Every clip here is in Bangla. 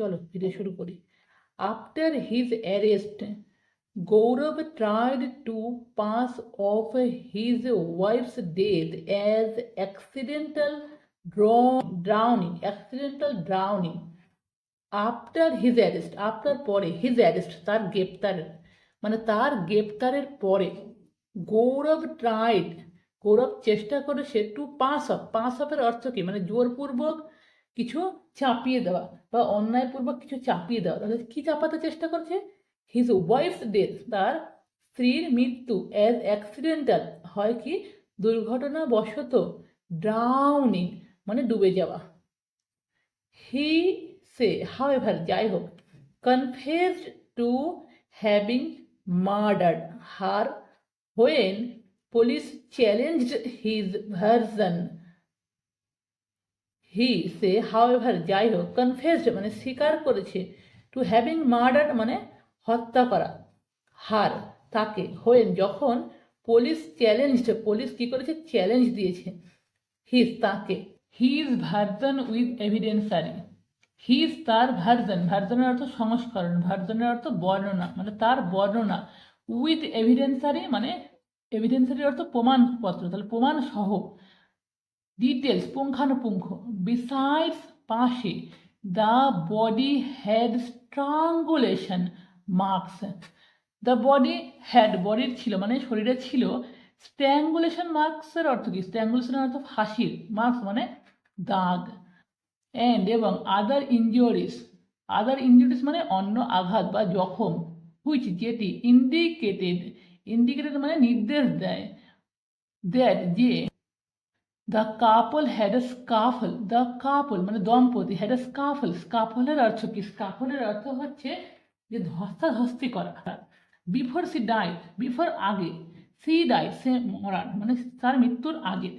চলো ভিডিও শুরু করি। After his arrest Gaurav tried to pass off his wife's death as accidental drowning accidental drowning after his arrest after পরে হিজ অ্যারেস্ট তার গ্রেপ্তারের মানে তার গ্রেপ্তারের পরে গৌরব ট্রাইড গৌরব চেষ্টা করেছে টু পাস অফ পাস অফের অর্থ কি? মানে জোরপূর্বক কিছু চাপিয়ে দেওয়া বা অন্যায়পূর্বক কিছু চাপিয়ে দেওয়া। তাহলে কি চাপাতে চেষ্টা করছে? হিজ ওয়াইফস ডেথ তার স্ত্রীর মৃত্যু অ্যাজ অ্যাক্সিডেন্টাল হয় কি? দুর্ঘটনাবশত ড্রাউনিং মানে ডুবে যাওয়া। হি সে হাও এভার যাই হোক confessed to having murdered her when police challenged his version he said however যাই হোক কনফেসড মানে স্বীকার করেছে টু হ্যাভিং মার্ডার্ড মানে হত্যা করা। হার, তাকে, হোয়েন, যখন পুলিশ চ্যালেঞ্জড পুলিশ কী করেছে? চ্যালেঞ্জ দিয়েছে। হিজ তাকে। His version with evidentiary his তার ভার্জন ভার্জনের অর্থ সংস্করণ ভার্জনের অর্থ বর্ণনা মানে তার বর্ণনা। উইথ এভিডেন্সারি মানে এভিডেন্সারি অর্থ প্রমাণপত্র, তাহলে প্রমাণ সহ ডিটেলস পুঙ্খানুপুঙ্খ বিসাইডস পাশে the body had strangulation marks the body had বডির ছিল মানে শরীরে ছিল স্ট্র্যাঙ্গুলেশন মার্কসের অর্থ কি? স্ট্র্যাঙ্গুলেশনের অর্থ ফাঁসির মার্কস মানে দাগ। অ্যান্ড এবং আদার ইনজিওরিস আদার ইনজিওরিস মানে অন্য আঘাত বা জখম হুইচ যেটি ইন্ডিকেটেড ইন্ডিকেটেড মানে নির্দেশ দেয় দ্যাট যে the couple had a scuffle the couple মানে দম্পতি হ্যাড এ স্কাফল স্কাফলের অর্থ কি স্কাফলের অর্থ হচ্ছে যে ধস্তাধস্তি করা। বিফোর সি ডাইড বিফোর আগে সি ডাইড সে মরার মানে তার মৃত্যুর আগে।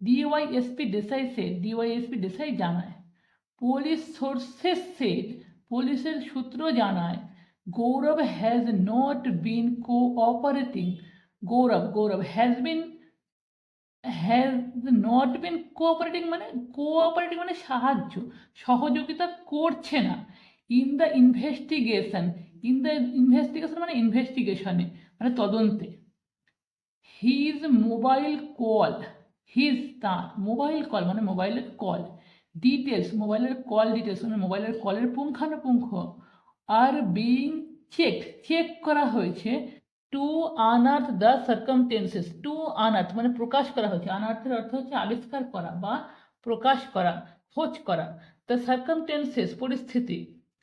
ডিওয়াইএসপি দেশাই সে ডিওয়াইএসপি দেশাই জানায় পুলিশ সোর্সেস সেড পুলিশের সূত্র জানায় Gaurav has not been cooperating Gaurav Gaurav has been has not been cooperating মানে কোঅপারেটিং মানে সাহায্য, সহযোগিতা করছে না। In the investigation in the investigation মানে ইনভেস্টিগেশনে মানে তদন্তে। হিজ মোবাইল কল হিজ তার মোবাইল কল মানে মোবাইলের কল ডিটেলস মোবাইলের কল ডিটেলস মানে মোবাইলের কলের পুঙ্খানুপুঙ্খ। আর বিং চেক চেক করা হয়েছে। To unearth the circumstances to unearth মানে প্রকাশ করা হয়েছে। আনার্থের অর্থ হচ্ছে আবিষ্কার করা বা প্রকাশ করা, খোঁজ করা। দ্য সার্কামটেন্সেস পরিস্থিতি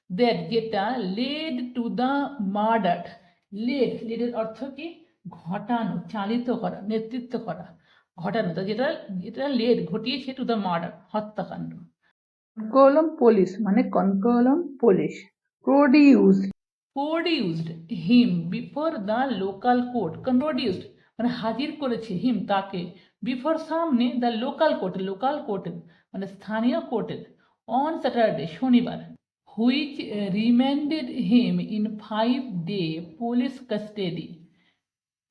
দ্যাট যেটা led to the murder led লেডের অর্থ কি? ঘটানো, চালিত করা, নেতৃত্ব করা, ঘটানো। তা যেটা যেটা লেড ঘটিয়েছে টু দ্য মার্ডার হত্যাকাণ্ড। কনকলম পুলিশ মানে Konkalam police produced produced him before the local court produced মানে হাজির করেছে হিম তাকে বিফোর সামনে দ্য লোকাল কোর্ট লোকাল কোর্টের মানে স্থানীয় কোর্টের অন স্যাটারডে শনিবার which remanded him in five day police custody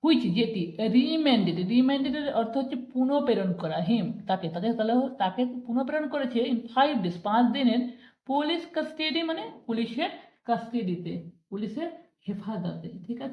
which যেটি রিম্যান্ডেড রিম্যান্ডেডের অর্থ হচ্ছে পুনঃপ্রেরণ করা হিম তাকে তাকে তাহলে তাকে পুনঃপ্রেরণ করেছে ইন ফাইভ ডেজ পাঁচ দিনের পুলিশ কাস্টেডি মানে পুলিশের কাস্টেডিতে পুলিশের হেফাজতে ঠিক আছে?